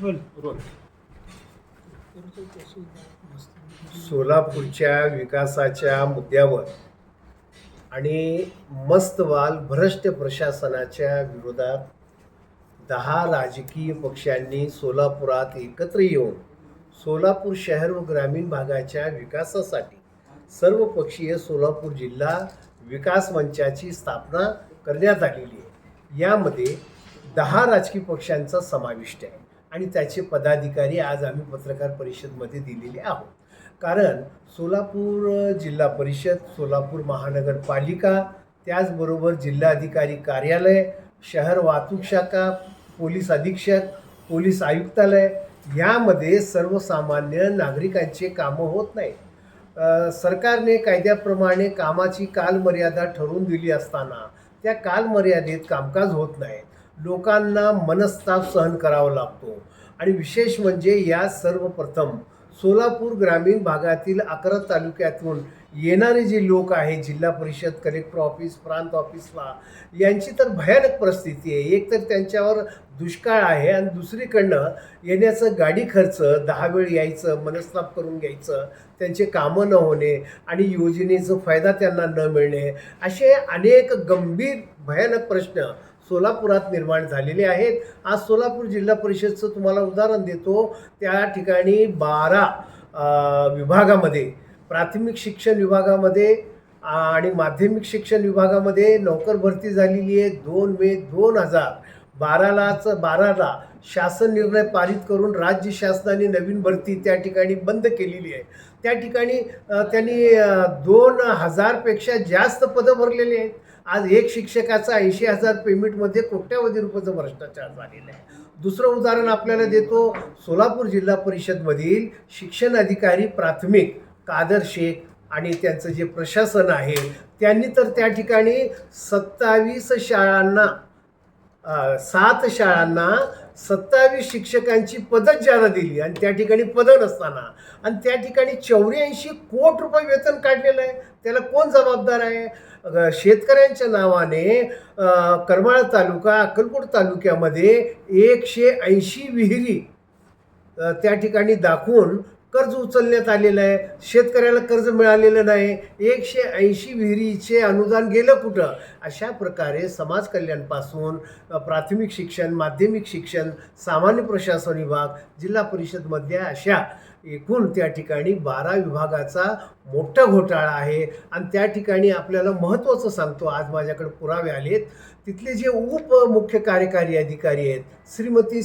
बोल. रोल सोलापूरच्या विकासाच्या मुद्द्यावर आणि मस्तवाल भ्रष्ट प्रशासनाच्या विरोधात दहा राजकीय पक्षांनी सोलापुरात एकत्र येऊन सोलापूर शहर व ग्रामीण भागाच्या विकासासाठी सर्वपक्षीय सोलापूर जिल्हा विकास मंचाची स्थापना करण्यात आलेली आहे. यामध्ये दहा राजकीय पक्षांचा समाविष्ट आहे. आणि त्याचे पदाधिकारी आज आम्ही पत्रकार परिषदमध्ये दिलेले आहोत. कारण सोलापूर जिल्हा परिषद सोलापूर महानगरपालिका त्याचबरोबर जिल्हाधिकारी कार्यालय शहर वाहतूक शाखा पोलीस अधीक्षक पोलीस आयुक्तालय यामध्ये सर्वसामान्य नागरिकांचे कामं होत नाही सरकारने कायद्याप्रमाणे कामाची कालमर्यादा ठरवून दिली असताना त्या कालमर्यादेत कामकाज होत नाही. लोकांना मनस्ताप सहन करावा लागतो. आणि विशेष म्हणजे या सर्वप्रथम सोलापूर ग्रामीण भागातील अकरा तालुक्यातून येणारे जे लोक आहेत जिल्हा परिषद कलेक्टर ऑफिस प्रांत ऑफिसला यांची तर भयानक परिस्थिती आहे. एक तर त्यांच्यावर दुष्काळ आहे आणि दुसरीकडनं येण्याचं गाडी खर्च दहा वेळ यायचं मनस्ताप करून घ्यायचं त्यांचे कामं न होणे आणि योजनेचा फायदा त्यांना न मिळणे असे अनेक गंभीर भयानक प्रश्न सोलापुरात निर्माण झालेले आहेत. आज सोलापूर जिल्हा परिषदचं तुम्हाला उदाहरण देतो. त्या ठिकाणी बारा विभागामध्ये प्राथमिक शिक्षण विभागामध्ये आणि माध्यमिक शिक्षण विभागामध्ये नोकर भरती झालेली आहे. दोन मे दोन हजार बारालाच बाराला शासन निर्णय पारित करून राज्य शासनाने नवीन भरती त्या ठिकाणी बंद केलेली आहे. त्या ठिकाणी त्यांनी दोन हजारपेक्षा जास्त पदं भरलेली आहेत. आज एक शिक्षकाचा ऐंशी हजार पेमेंटमध्ये कोट्यावधी रुपयाचा भ्रष्टाचार झालेला आहे. दुसरं उदाहरण आपल्याला देतो. सोलापूर जिल्हा परिषदमधील शिक्षण अधिकारी प्राथमिक कादर शेख आणि त्यांचं जे प्रशासन आहे त्यांनी तर त्या ठिकाणी सत्तावीस शाळांना सात शाळांना सत्तावीस शिक्षकांची पदक ज्याला दिली आणि त्या ठिकाणी पदं नसताना. आणि त्या ठिकाणी चौऱ्याऐंशी कोट रुपये वेतन काढलेलं आहे. त्याला कोण जबाबदार आहे? शेतकऱ्यांच्या नावाने करमाळ करमाळा तालुका अक्कलकोट तालुक्यामध्ये एकशे ऐंशी विहिरी त्या ठिकाणी दाखवून कर्ज उचलण्यात आलेलं आहे. शेतकऱ्याला कर्ज मिळालेलं नाही. एकशे ऐंशी विहिरीचे अनुदान गेलं कुठं? अशा प्रकारे समाज कल्याणपासून प्राथमिक शिक्षण माध्यमिक शिक्षण सामान्य प्रशासन विभाग जिल्हा परिषदमधल्या अशा एकूण त्या ठिकाणी बारा विभागाचा मोठा घोटाळा आहे. आणि त्या ठिकाणी आपल्याला महत्त्वाचं सांगतो आज माझ्याकडे पुरावे आलेत. तिथले जे उप मुख्य कार्यकारी अधिकारी आहेत श्रीमती